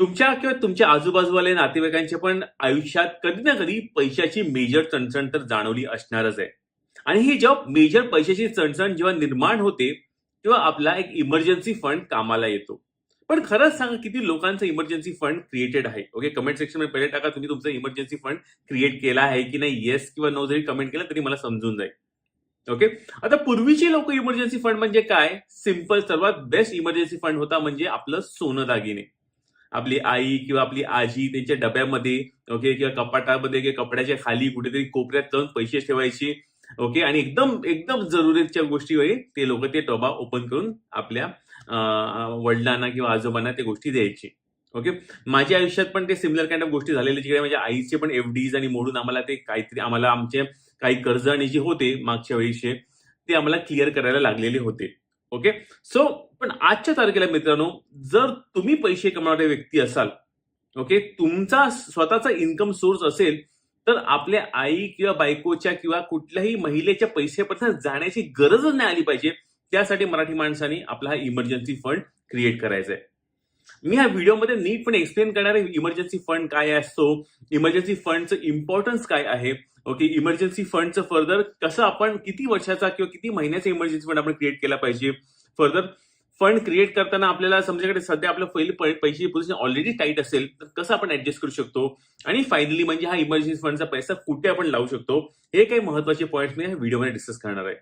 तुमच्या किंवा तुमच्या आजूबाजूवाले नातेवाईकांच्या पण आयुष्यात कधी ना कधी पैशाची मेजर चणचण तर जाणवली असणारच आहे. आणि ही जेव्हा मेजर पैशाची चणचण जेव्हा निर्माण होते तेव्हा आपला एक इमर्जन्सी फंड कामाला येतो. पण खरंच सांगा किती लोकांचं इमर्जन्सी फंड क्रिएटेड आहे? ओके कमेंट सेक्शनमध्ये पहिले टाका तुम्ही तुमचं इमर्जन्सी फंड क्रिएट केला आहे की नाही? येस किंवा नो जरी कमेंट केलं तरी मला समजून जाईल. ओके आता पूर्वीचे लोक इमर्जन्सी फंड म्हणजे काय? सिंपल सर्वात बेस्ट इमर्जन्सी फंड होता म्हणजे आपलं सोनं दागिने. आपली आई किंवा आपली आजी त्यांच्या डब्यामध्ये ओके किंवा कपाटामध्ये किंवा कपड्याच्या खाली कुठेतरी कोपऱ्यात जाऊन पैसे ठेवायचे ओके आणि एकदम एकदम जरुरीच्या गोष्टीवेळी ते लोक ते डबा ओपन करून आपल्या वडिलांना किंवा आजोबांना ते गोष्टी द्यायची. ओके माझ्या आयुष्यात पण ते सिमिलर काइंड ऑफ गोष्टी झालेल्या जिकडे माझ्या म्हणजे आईचे पण एफ डीज आणि मोडून आम्हाला ते काहीतरी आम्हाला आमचे काही कर्ज आणि जे होते मागच्या वेळीचे ते आम्हाला क्लिअर करायला लागलेले होते. ओके सो पण आजच्या तारखेला मित्रांनो जर तुम्ही पैसे कमावणारे व्यक्ती असाल ओके तुमचा स्वतःचा इन्कम सोर्स असेल तर आपल्या आई किंवा बायकोच्या किंवा कुठल्याही महिलेच्या पैसेपर्यंत जाण्याची गरजच नाही आली पाहिजे. त्यासाठी मराठी माणसाने आपला हा इमर्जन्सी फंड क्रिएट करायचा आहे मी ह्या व्हिडिओमध्ये नीटपणे एक्सप्लेन करणार आहे इमर्जन्सी फंड काय असतो इमर्जन्सी फंडचं इम्पॉर्टन्स काय आहे ओके इमर्जन्सी फंडचं फर्दर कसं आपण किती वर्षाचा किंवा किती महिन्याचा इमर्जन्सी फंड आपण क्रिएट केला पाहिजे? फर्दर फंड क्रिएट करताना आपल्याला समजाकडे सध्या आपलं पहिले पैसे पोझिशन ऑलरेडी टाईट असेल तर कसं आपण ऍडजस्ट करू शकतो? आणि फायनली म्हणजे हा इमर्जन्सी फंडचा पैसा कुठे आपण लावू शकतो? हे काही महत्त्वाचे पॉईंट मी या व्हिडिओमध्ये डिस्कस करणार आहे.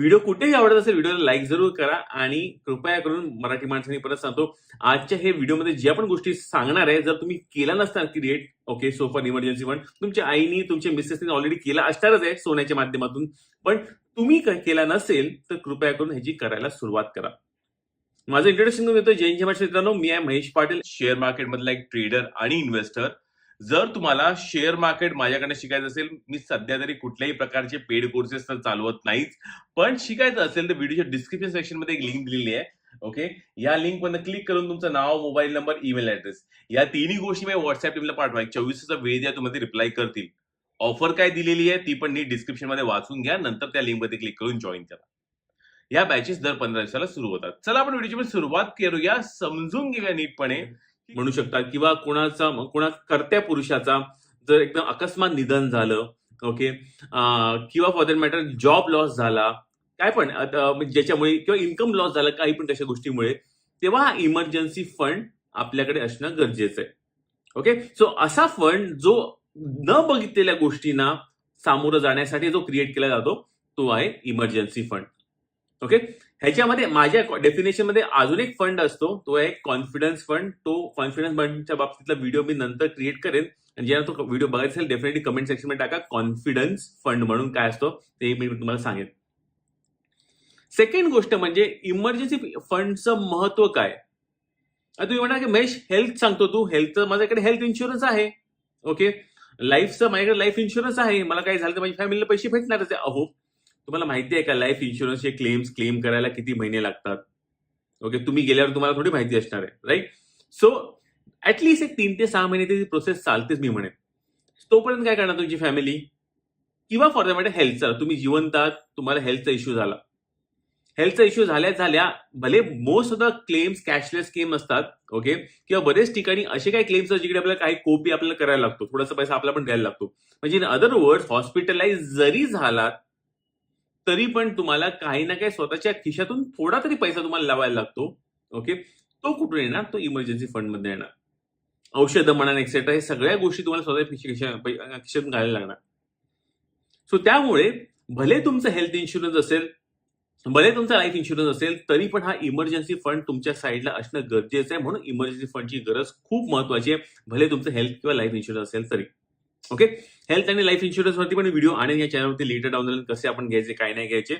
व्हिडिओ कुठेही आवडत असेल व्हिडिओला लाईक जरूर करा आणि कृपया करून मराठी माणसांनी परत सांगतो आजच्या हे व्हिडिओमध्ये ज्या पण गोष्टी सांगणार आहे जर तुम्ही केला नसता create okay so for emergency fund तुमच्या आईनी तुमच्या मिसेसने ऑलरेडी केला असणारच आहे सोन्याच्या माध्यमातून पण तुम्ही केला नसेल तर कृपया करून ह्याची करायला सुरुवात करा. माझं इंट्रोडक्शन करून देतो जैन जमा मी आहे महेश पाटील शेअर मार्केटमधला एक ट्रेडर आणि इन्व्हेस्टर जर तुम्हाला शेअर मार्केट माझ्याकडे शिकायचं असेल मी सध्या तरी कुठल्याही प्रकारचे पेड कोर्सेस तर चालवत नाहीच. पण शिकायचं असेल तर व्हिडिओच्या डिस्क्रिप्शन सेक्शनमध्ये एक लिंक दिलेली आहे. ओके या लिंकमध्ये क्लिक करून तुमचं नाव मोबाईल नंबर ईमेल ऍड्रेस या तिन्ही गोष्टी मी व्हॉट्सअप टीमला पाठवा. एक चोवीस वेळ द्या तुम्हाला रिप्लाय करतील. ऑफर काय दिलेली आहे ती पण नीट डिस्क्रिप्शनमध्ये वाचून घ्या. नंतर त्या लिंकमध्ये क्लिक करून जॉईन करा. या बॅचेस दर पंधरा दिवसाला सुरू होतात. चला आपण व्हिडिओची सुरुवात करूया. समजून घेऊया नीटपणे. म्हणू शकतात किंवा कोणाचा कोणा कर्त्या पुरुषाचा जर एकदम अकस्मात निधन झालं ओके किंवा for that matter job loss झाला काय पण म्हणजे ज्याच्यामुळे किंवा इन्कम लॉस झाला काही पण तशा गोष्टीमुळे तेव्हा इमर्जन्सी फंड आपल्याकडे असणं गरजेचं आहे. ओके सो असा फंड जो न बघितलेल्या गोष्टींना सामोरं जाण्यासाठी जो क्रिएट केला जातो तो आहे इमर्जन्सी फंड ओके? ह्याच्यामध्ये माझ्या डेफिनेशनमध्ये अजून एक फंड असतो. तो आहे कॉन्फिडन्स फंड तो कॉन्फिडन्स फंडच्या बाबतीतला व्हिडिओ मी नंतर क्रिएट करेन. आणि ज्यांना तो व्हिडिओ बघायचा असेल डेफिनेटली कमेंट सेक्शनमध्ये टाका कॉन्फिडन्स फंड म्हणून काय असतो ते मी तुम्हाला सांगेन. सेकंड गोष्ट म्हणजे इमर्जन्सी फंडचं महत्त्व काय? तुम्ही म्हणा की महेश हेल्थ सांगतो तू. हेल्थचं माझ्याकडे हेल्थ इन्शुरन्स आहे. ओके? लाईफचं माझ्याकडे लाईफ इन्शुरन्स आहे. मला काय झालं तर माझ्या फॅमिलीला पैसे भेटणारच आहे. अहो तुम्हाला माहिती आहे का लाईफ इन्शुरन्सचे क्लेम्स क्लेम करायला किती महिने लागतात? ओके तुम्ही गेल्यावर तुम्हाला थोडी माहिती असणार आहे राईट सो ऍटलीस्ट एक तीन ते सहा महिने ती प्रोसेस चालतेच मी म्हणेन. तोपर्यंत काय करणार तुमची फॅमिली किंवा फॉर द मॅटर हेल्थचा तुम्ही जिवंत आहात तुम्हाला हेल्थचा इश्यू झाला. हेल्थचा इश्यू झाल्या झाल्या भले most of the claims cashless claim असतात ओके किंवा बरेच ठिकाणी असे काही क्लेम्स असतात जिकडे आपल्याला काही कोपी आपल्याला करायला लागतो थोडासा पैसा आपला पण द्यायला लागतो. म्हणजे इन अदर वर्ड हॉस्पिटलाइज जरी झालात तरी पण तुम्हाला काही ना काही स्वतःच्या खिशातून थोडा तरी पैसा तुम्हाला लावायला लागतो. ओके तो कुठून येणार? तो इमर्जन्सी फंडमध्ये येणार. औषधं म्हणा एक्सेट्रा हे सगळ्या गोष्टी तुम्हाला स्वतः खिशातून घालायला लागणार. सो त्यामुळे भले तुमचं हेल्थ इन्शुरन्स असेल भले तुमचा लाईफ इन्शुरन्स असेल तरी पण हा इमर्जन्सी फंड तुमच्या साईडला असणं गरजेचं आहे. म्हणून इमर्जन्सी फंडची गरज खूप महत्वाची आहे. भले तुमचं हेल्थ किंवा लाईफ इन्शुरन्स असेल तरी. ओके? हेल्थ आणि लाईफ इन्शुरन्स वरती पण व्हिडिओ आणि या चॅनलवरती लेटर डाऊन कसे आपण घ्यायचे काय नाही घ्यायचे.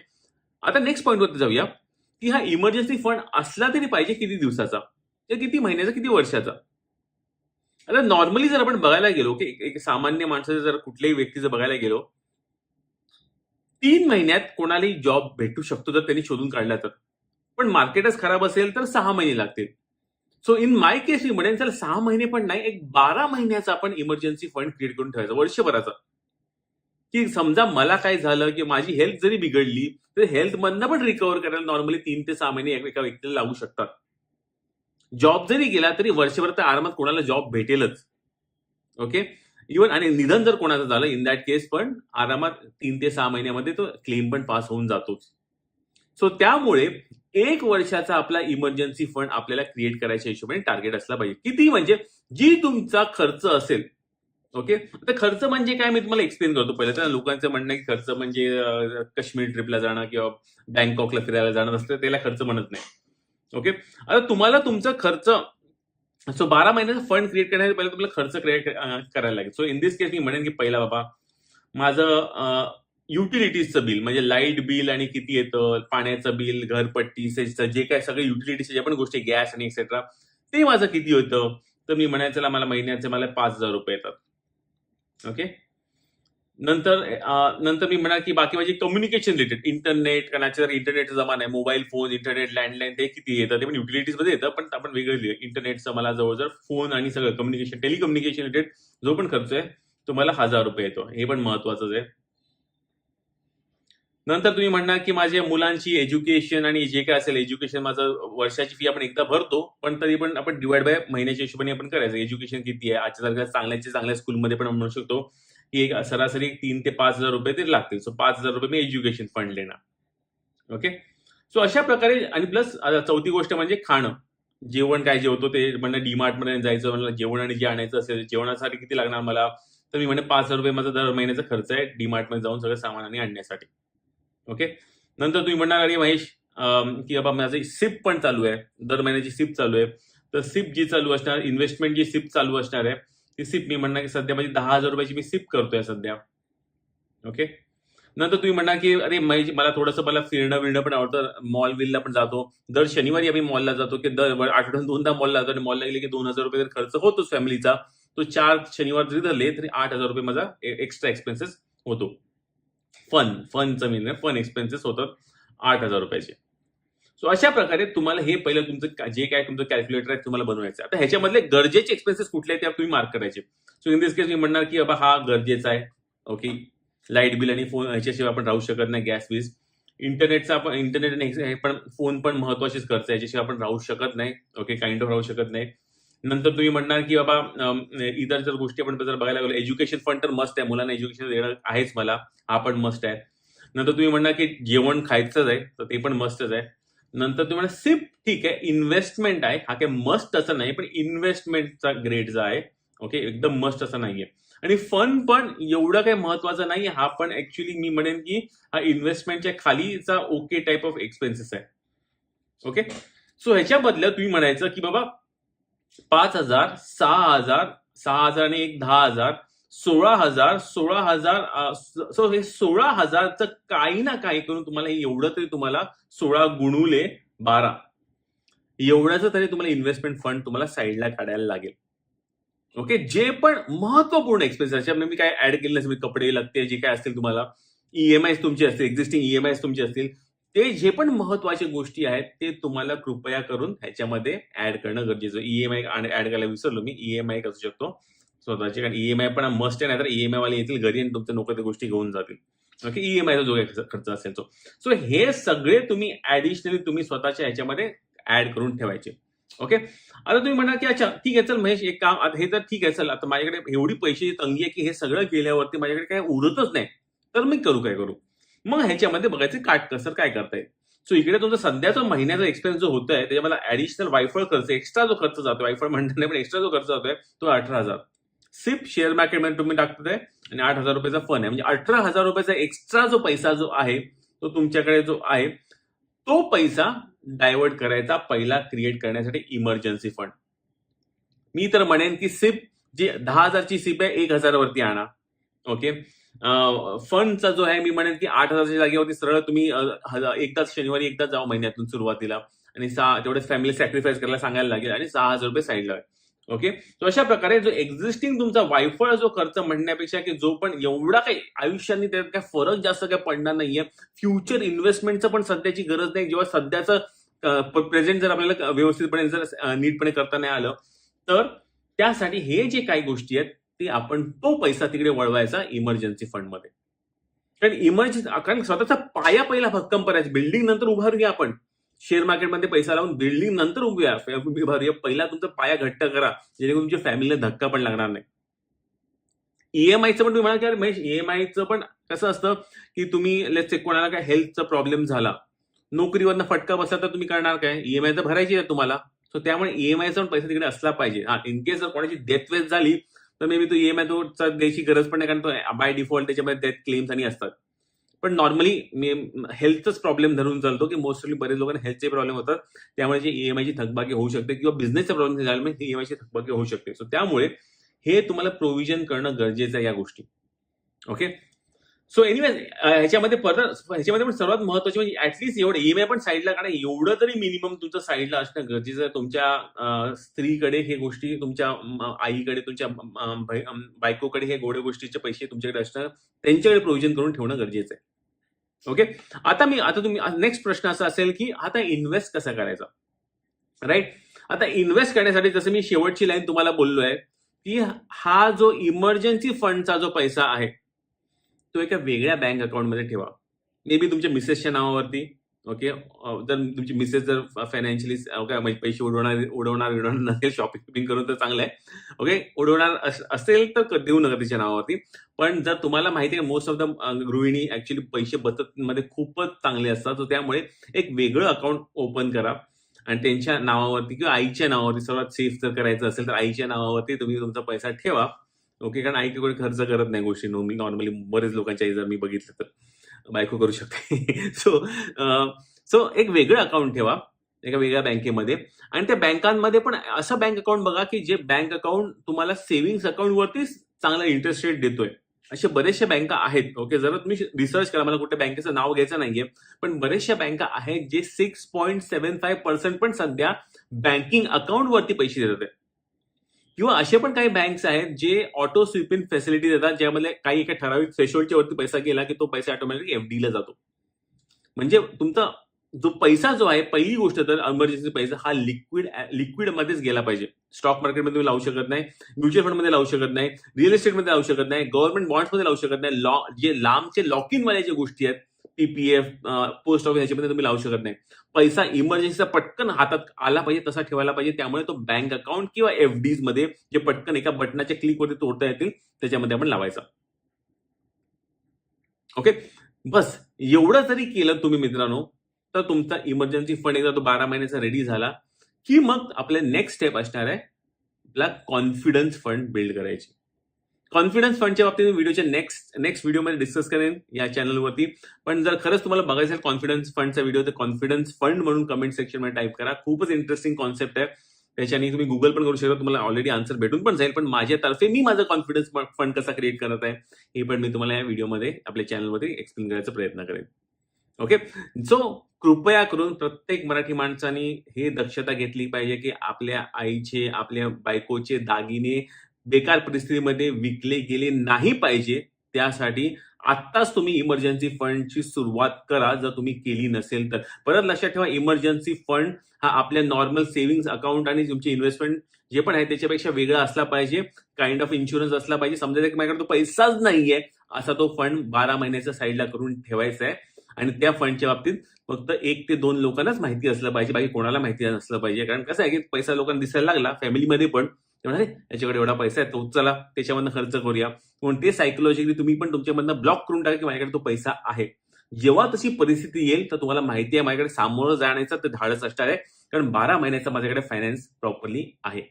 आता नेक्स्ट पॉईंट वरती जाऊया. की हा इमर्जन्सी फंड असला तरी पाहिजे किती दिवसाचा? किती महिन्याचा किती वर्षाचा? आता नॉर्मली जर आपण बघायला गेलो की एक- एक सामान्य माणसाचं जर कुठल्याही व्यक्तीचं बघायला गेलो तीन महिन्यात कोणालाही जॉब भेटू शकतो जर त्यांनी शोधून काढला तर. पण मार्केटच खराब असेल तर सहा महिने लागतील. सो इन माय केस मी म्हणेन चला सहा महिने पण नाही एक बारा महिन्याचा आपण इमर्जन्सी फंड क्रिएट करून ठेवायचा वर्षभराचा. की समजा मला काय झालं की माझी हेल्थ जरी बिघडली तर हेल्थ मधनं पण रिकव्हर करायला नॉर्मली तीन ते सहा महिने एका व्यक्तीला लागू शकतात. जॉब जरी गेला तरी वर्षभर तर आरामात कोणाला जॉब भेटेलच. ओके इवन आणि निधन जर कोणाचं झालं इन दॅट केस पण आरामात तीन ते सहा महिन्यामध्ये तो क्लेम पण पास होऊन जातोच. सो त्यामुळे एक वर्षाचा आपला इमर्जन्सी फंड आपल्याला क्रिएट करायच्या हिशोबाने टार्गेट असला पाहिजे. किती म्हणजे जी तुमचा खर्च असेल ओके तर खर्च म्हणजे काय? मी तुम्हाला एक्सप्लेन करतो. पहिले तर लोकांचं म्हणणं की खर्च म्हणजे काश्मीर ट्रिपला जाणं किंवा बँकॉकला फिरायला जाणं असतं त्याला खर्च म्हणत नाही. ओके आता तुम्हाला तुमचा खर्च सो बारा महिन्याचा फंड क्रिएट करण्यासाठी पहिले तुम्हाला खर्च क्रिएट करायला लागेल. सो इन दिस केस मी म्हणेन की पहिला बाबा माझं युटिलिटीजचं बिल म्हणजे लाइट बिल आणि किती येतं पाण्याचं बिल घरपट्टी जे काय सगळे युटिलिटीचे जे पण गोष्टी गॅस आणि एक्सेट्रा ते माझं किती होतं? तर मी म्हणायचं चला मला महिन्याचे मला पाच हजार रुपये येतात. ओके नंतर नंतर मी म्हणा की बाकी माझी कम्युनिकेशन रिलेटेड इंटरनेट कणाच्या इंटरनेट इंटरनेटचा जमाना आहे मोबाईल फोन इंटरनेट लँडलाईन ते किती येतं ते पण युटिलिटीजमध्ये येतं पण आपण वेगळं लिहिलं इंटरनेटचं मला जवळजवळ फोन आणि सगळं कम्युनिकेशन टेलिकम्युनिकेशन रिलेटेड जो पण खर्च आहे तो मला हजार रुपये येतो. हे पण महत्वाचंच आहे. नंतर तुम्ही म्हणणार की माझ्या मुलांची एज्युकेशन आणि जे काय असेल एज्युकेशन माझं वर्षाची फी आपण एकदा भरतो पण तरी पण आपण डिवाइड बाय महिन्याच्या हिशोबाने आपण करायचं. एज्युकेशन किती आहे? आजच्या तारखेला चांगल्याच्या चांगल्या स्कूलमध्ये पण म्हणू शकतो की एक सरासरी तीन ते पाच हजार रुपये तरी लागतील. सो पाच हजार रुपये मी एज्युकेशन फंड देणार ओके सो अशा प्रकारे आणि प्लस चौथी गोष्ट म्हणजे खाणं. जेवण काय जेवतो ते म्हणलं डीमार्टमध्ये जायचं म्हणलं जेवण आणि जे आणायचं असेल जेवणासाठी किती लागणार मला? तर मी म्हणजे पाच हजार रुपये माझा दर महिन्याचा खर्च आहे डीमार्टमध्ये जाऊन सगळं सामान आणि आणण्यासाठी. ओके? नंतर तुम्ही म्हणणार अरे महेश की बाबा माझं सिप पण चालू आहे. दर महिन्याची सिप चालू आहे. तर सिप जी चालू असणार इन्व्हेस्टमेंट जी सिप चालू असणार आहे ती सिप मी म्हणणार की सध्या माझी दहा हजार रुपयाची मी सिप करतोय सध्या. ओके? नंतर तुम्ही म्हणणार की अरे महेश मला थोडंसं मला फिरणं विरणं पण आवडतं. मॉल विलला पण जातो. दर शनिवारी आम्ही मॉलला जातो की दर आठवड्यात दोनदा मॉलला जातो आणि मॉलला गेले की दोन हजार रुपये जर खर्च होतोच फॅमिलीचा तो चार शनिवार जरी धरले तरी आठ हजार रुपये माझा e-, एक्स्ट्रा एक्सपेन्सेस होतो. फन फनचं मीन फन एक्सपेन्सेस होतात आठ हजार रुपयाचे. सो अशा प्रकारे तुम्हाला हे पहिलं तुमचं जे काय तुमचं कॅल्क्युलेटर आहे तुम्हाला बनवायचं आता ह्याच्यामधले गरजेचे एक्सपेन्सेस कुठले आहेत ते तुम्ही मार्क करायचे. सो इन दिस केस मी म्हणणार की बाबा हा गरजेचा आहे. ओके लाइट बिल आणि फोन ह्याच्याशिवाय आपण राहू शकत नाही गॅस वीज इंटरनेटचा आपण इंटरनेट आणि हे पण फोन पण महत्वाचीच खर्च आहे याच्याशिवाय आपण राहू शकत नाही. ओके काइंड ऑफ राहू शकत नाही. नंतर तुम्ही म्हणणार की बाबा इतर जर गोष्टी आपण जर बघायला गेलो एज्युकेशन फंड तर मस्त आहे. मुलांना एज्युकेशन देणं आहेच मला. हा पण मस्त आहे. नंतर तुम्ही म्हणणार की जेवण खायचंच आहे तर ते पण मस्तच आहे. नंतर तुम्ही म्हणा सिप ठीक आहे इन्व्हेस्टमेंट आहे. हा काही मस्त असं नाही पण इन्व्हेस्टमेंटचा ग्रेड जो आहे ओके एकदम मस्त असं नाहीये. आणि फन पण एवढं काही महत्वाचं नाही हा पण ऍक्च्युली मी म्हणेन की हा इन्व्हेस्टमेंटच्या खालीचा ओके टाईप ऑफ एक्सपेन्सेस आहे. ओके सो ह्याच्या बदल्यात तुम्ही म्हणायचं की बाबा पाच हजार सहा हजार सहा हजार आणि एक दहा हजार सोळा हजार सोळा हजार सो हे सोळा हजारचं काही ना काही करून तुम्हाला हे एवढं तरी तुम्हाला सोळा गुणुले बारा. एवढ्याचं तरी तुम्हाला इन्व्हेस्टमेंट फंड तुम्हाला साईडला काढायला लागेल. ओके जे पण महत्त्वपूर्ण एक्सपेन्सेस मी काय ऍड केलेलं असेल कपडे लागते जे काय असतील तुम्हाला ईएमआय तुमचे असतील एक्झिस्टिंग ईएमआय तुमचे असतील ते जे पण महत्त्वाच्या गोष्टी आहेत ते तुम्हाला कृपया करून ह्याच्यामध्ये ऍड करणं गरजेचं ईएमआय ऍड करायला विसरलो मी. ईएमआय असू शकतो. स्वतःचे कारण ईएमआय पण मस्ट आहे नाही तर ईएमआय वाले येतील घरी आणि तुमच्या नको त्या गोष्टी घेऊन जातील. ओके ईएमआयचा जो काही खर्च असेल तो. सो हे सगळे तुम्ही ऍडिशनली तुम्ही स्वतःच्या ह्याच्यामध्ये ऍड करून ठेवायचे. ओके आता तुम्ही म्हणा की अच्छा ठीक आहे चल महेश एक काम आता हे तर ठीक आहे चल आता माझ्याकडे एवढी पैशाची तंगी आहे की हे सगळं केल्यावरती माझ्याकडे काय उरतच नाही. तर मी करू काय करू? मग ह्याच्यामध्ये बघायचं काटकसर काय करता येईल? सो इकडे तुमचा सध्याचा महिन्याचा एक्सपेन्स जो होतोय त्याच्या मला ऍडिशनल वायफळ खर्च एक्स्ट्रा जो खर्च जातो वायफळ म्हणताना पण एक्स्ट्रा जो खर्च जातोय तो अठरा हजार. सिप शेअर मार्केटमध्ये तुम्ही टाकताय आणि आठ हजार रुपयाचा फंड आहे. म्हणजे अठरा हजार रुपयाचा एक्स्ट्रा जो पैसा जो आहे तो तुमच्याकडे जो आहे तो पैसा डायव्हर्ट करायचा पहिला क्रिएट करण्यासाठी इमर्जन्सी फंड मी तर म्हणेन की सिप जी दहा हजारची सिप आहे एक हजारावरती आणा. ओके फंडचा जो आहे मी म्हणेन की आठ हजारच्या जागेवरती सरळ तुम्ही एकदाच शनिवारी एकदाच जाऊ महिन्यातून सुरुवातीला. आणि सहा तेवढे फॅमिली सॅक्रिफाईस करायला सांगायला लागेल आणि सहा हजार रुपये साईडला ओके तर अशा प्रकारे जो एक्झिस्टिंग तुमचा वायफळ जो खर्च म्हणण्यापेक्षा की जो पण एवढा काही आयुष्याने त्यात काय फरक जास्त काय पडणार नाहीये. फ्युचर इन्व्हेस्टमेंटचं पण सध्याची गरज नाही. जेव्हा सध्याचं प्रेझेंट जर आपल्याला व्यवस्थितपणे जर नीटपणे करता नाही आलं तर त्यासाठी हे जे काही गोष्टी आहेत ती आपण तो पैसा तिकडे वळवायचा इमर्जन्सी फंडमध्ये कारण इमर्जन्सी कारण स्वतःचा पाया पहिला भक्कम करायचा बिल्डिंग नंतर उभारूया आपण. शेअर मार्केटमध्ये पैसा लावून बिल्डिंग नंतर उभ्या. उभारूया. पहिला तुमचा पाया घट्ट करा. जेणेकरून तुमच्या फॅमिलीला धक्का पण लागणार नाही. ईएमआयचं पण तुम्ही म्हणा की अरे महेश ईएमआयचं पण कसं असतं की तुम्ही लेट्स कोणाला काय हेल्थचा प्रॉब्लेम झाला. नोकरीवरनं फटका बसला तर तुम्ही करणार काय? ईएमआय तर भरायची आहे तुम्हाला. सो त्यामुळे ईएमआयचा पण पैसा तिकडे असला पाहिजे. हा इन केस जर कोणाची डेथ वेस्ट झाली तर मे बी तो ईएमआय तो द्यायची गरज पण नाही कारण तो बाय डिफॉल्ट त्याच्यामध्ये डेथ क्लेम्स आणि असतात. पण नॉर्मली मी हेल्थचाच प्रॉब्लेम धरून चालतो की मोस्टली बरेच लोकांना हेल्थचे प्रॉब्लेम होतात. त्यामुळे जे ईएमआयची थकबाकी होऊ शकते किंवा बिझनेसचा प्रॉब्लेम झाल्यामुळे ईएमआयची थकबाकी होऊ शकते. सो त्यामुळे हे तुम्हाला प्रोव्हिजन करणं गरजेचं आहे या गोष्टी. ओके सो एनिवे ह्याच्यामध्ये परत ह्याच्यामध्ये पण सर्वात महत्त्वाचे म्हणजे ऍटलीस्ट एवढं ईएमआय पण साईडला कारण एवढं तरी मिनिमम तुमचं साईडला असणं गरजेचं आहे. तुमच्या स्त्रीकडे हे गोष्टी तुमच्या आईकडे तुमच्या बायकोकडे हे गोड्या गोष्टीचे पैसे तुमच्याकडे असणं त्यांच्याकडे प्रोव्हिजन करून ठेवणं गरजेचं आहे. ओके आता मी आता तुम्ही नेक्स्ट प्रश्न असा असेल की आता इन्व्हेस्ट कसा करायचा? राईट आता इन्व्हेस्ट करण्यासाठी जसं मी शेवटची लाईन तुम्हाला बोललो आहे की हा जो इमर्जन्सी फंडचा जो पैसा आहे तो एका वेगळ्या बँक अकाउंटमध्ये ठेवा. मे बी तुमच्या मिसेसच्या नावावरती ओके जर तुमची मिसेस जर फायनान्शियली म्हणजे पैसे उडवणार उडवणार उडवणार नसेल शॉपिंग करून तर चांगलं आहे. ओके उडवणार असेल तर देऊ नका तिच्या नावावरती. पण जर तुम्हाला माहिती आहे मोस्ट ऑफ द गृहिणी ऍक्च्युली पैसे बचत मध्ये खूपच चांगले असतात. तर त्यामुळे एक वेगळं अकाउंट ओपन करा. आणि त्यांच्या नावावरती किंवा आईच्या नावावरती सर्वात सेफ जर करायचं असेल तर आईच्या नावावरती तुम्ही तुमचा पैसा ठेवा. ओके कारण आई कोणी खर्च करत नाही गोष्टी नॉर्मली बरेच लोकांच्या आई जर मी बघितलं तर बायको करू शकते. सो सो एक वेगळं अकाउंट ठेवा एका वेगळ्या बँकेमध्ये. आणि त्या बँकांमध्ये पण असं बँक अकाउंट बघा की जे बँक अकाउंट तुम्हाला सेव्हिंग्स अकाउंटवरतीच चांगला इंटरेस्ट रेट देतोय. असे बरेचशा बँका आहेत ओके? जरा तुम्ही रिसर्च करा मला कुठे बँकेचं नाव घ्यायचं नाहीये पण बरेचशा बँका आहेत जे six point seven five percent पण सध्या बँकिंग अकाउंटवरती पैसे देतात. किंवा असे पण काही बँक्स आहेत जे ऑटो स्विपिंग फॅसिलिटी देतात ज्यामध्ये काही एका ठराविक थ्रेशोल्डच्या वरती पैसा गेला की तो पैसा ऑटोमॅटिक एफडी ला जातो. म्हणजे तुमचा जो पैसा जो आहे पहिली गोष्ट तर इमर्जन्सी पैसा हा लिक्विड लिक्विड मध्येच गेला पाहिजे. स्टॉक मार्केटमध्ये तुम्ही लावू शकत नाही म्युच्युअल फंडमध्ये लावू शकत नाही रिअल इस्टेटमध्ये लावू शकत नाही गव्हर्नमेंट बॉन्ड्समध्ये लावू शकत नाही लॉ जे लांबचे लॉक इन वाले गोष्टी आहेत टीपीएफ पोस्ट ऑफिस याच्यामध्ये तुम्ही लावू शकत नाही. पैसा इमर्जन्सीचा पटकन हातात आला पाहिजे तसा ठेवायला पाहिजे. त्यामुळे तो बँक अकाउंट किंवा एफडीजमध्ये जे पटकन एका बटनाच्या क्लिकवरती तोडता येतील त्याच्यामध्ये आपण लावायचा. ओके बस एवढं जरी केलं तुम्ही मित्रांनो तर तुमचा इमर्जन्सी फंड एकदा तो बारा महिन्याचा रेडी झाला की मग आपले नेक्स्ट स्टेप असणार आहे आपला कॉन्फिडन्स फंड बिल्ड करायची. कॉन्फिडन्स फंडच्या बाबतीत मी व्हिडिओच्या नेक्स्ट नेक्स्ट व्हिडिओमध्ये डिस्कस करेन या चॅनलवरती पण जर खरंच तुम्हाला बघायचं असेल कॉन्फिडन्स फंडचा व्हिडिओ तर कॉन्फिडन्स फंड म्हणून कमेंट सेक्शनमध्ये टाईप करा. खूपच इंटरेस्टिंग कॉन्सेप्ट आहे. त्याच्याने तुम्ही गुगल पण करू शकता. तुम्हाला ऑलरेडी आन्सर भेटून पण जाईल. पण माझ्यातर्फे मी माझा कॉन्फिडन्स फंड कसा क्रिएट करत आहे हे पण मी तुम्हाला या व्हिडिओमध्ये आपल्या चॅनलमध्ये एक्सप्लेन करायचा प्रयत्न करेन. ओके सो कृपया करून प्रत्येक मराठी माणसाने हे दक्षता घेतली पाहिजे की आपल्या आईचे आपल्या बायकोचे दागिने बेकार परिस्थितीमध्ये विकले गेले नाही पाहिजे त्यासाठी आत्ताच तुम्ही इमर्जन्सी फंडची सुरुवात करा जर तुम्ही केली नसेल तर. परत लक्षात ठेवा इमर्जन्सी फंड हा आपल्या नॉर्मल सेव्हिंग्स अकाउंट आणि तुमचे इन्व्हेस्टमेंट जे पण आहे त्याच्यापेक्षा वेगळा असला पाहिजे काइंड ऑफ इन्शुरन्स असला पाहिजे. समजा की माझ्याकडे तो पैसाच नाहीये असा तो फंड बारा महिन्याच्या साईडला करून ठेवायचा आहे. आणि त्या फंडच्या बाबतीत फक्त एक ते दोन लोकांनाच माहिती असलं पाहिजे बाकी कोणाला माहिती नसलं पाहिजे. कारण कसं आहे की पैसा लोकांना दिसायला लागला फॅमिलीमध्ये पण. ते म्हणाले याच्याकडे एवढा पैसा आहे तो चला त्याच्यामधनं खर्च करूया. म्हणून ते सायकोलॉजिकली तुम्ही पण तुमच्यामधनं ब्लॉक करून टाका की माझ्याकडे तो पैसा आहे. जेव्हा तशी परिस्थिती येईल तर तुम्हाला माहिती आहे माझ्याकडे सामोरं जाण्याचं ते धाडस असणार आहे कारण बारा महिन्याचा माझ्याकडे फायनान्स प्रॉपरली आहे.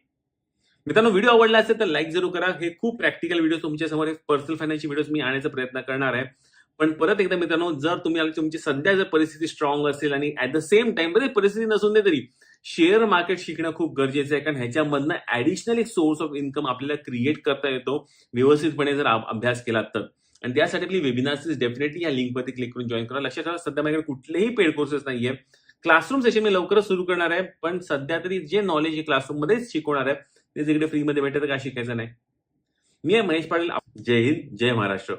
मित्रांनो व्हिडिओ आवडला असेल तर लाईक जरूर करा. हे खूप प्रॅक्टिकल व्हिडिओ तुमच्यासमोर पर्सनल फायनान्सचे व्हिडिओ मी आणायचा प्रयत्न करणार आहे. पण परत एकदा मित्रांनो जर तुम्ही तुमची सध्या जर परिस्थिती स्ट्रॉंग असेल आणि ऍट द सेम टाइम बरे परिस्थिती नसून दे तरी शेअर मार्केट शिकणं खूप गरजेचं आहे कारण ह्याच्यामधनं ऍडिशनल एक सोर्स ऑफ इन्कम आपल्याला क्रिएट करता येतो व्यवस्थितपणे जर अभ्यास केला तर. आणि त्यासाठी आपली वेबिनार्स डेफिनेटली या लिंकवरती क्लिक करून जॉईन करा. लक्षात ठेवा सध्या माझ्याकडे कुठलेही पेड कोर्सेस नाहीये. क्लासरूम सेशन मी लवकरच सुरू करणार आहे पण सध्या तरी जे नॉलेज हे क्लासरूम मध्येच शिकवणार आहे. ते जिकडे फ्रीमध्ये भेटत काय शिकायचं नाही. मी आहे महेश पाटील. जय हिंद जय महाराष्ट्र.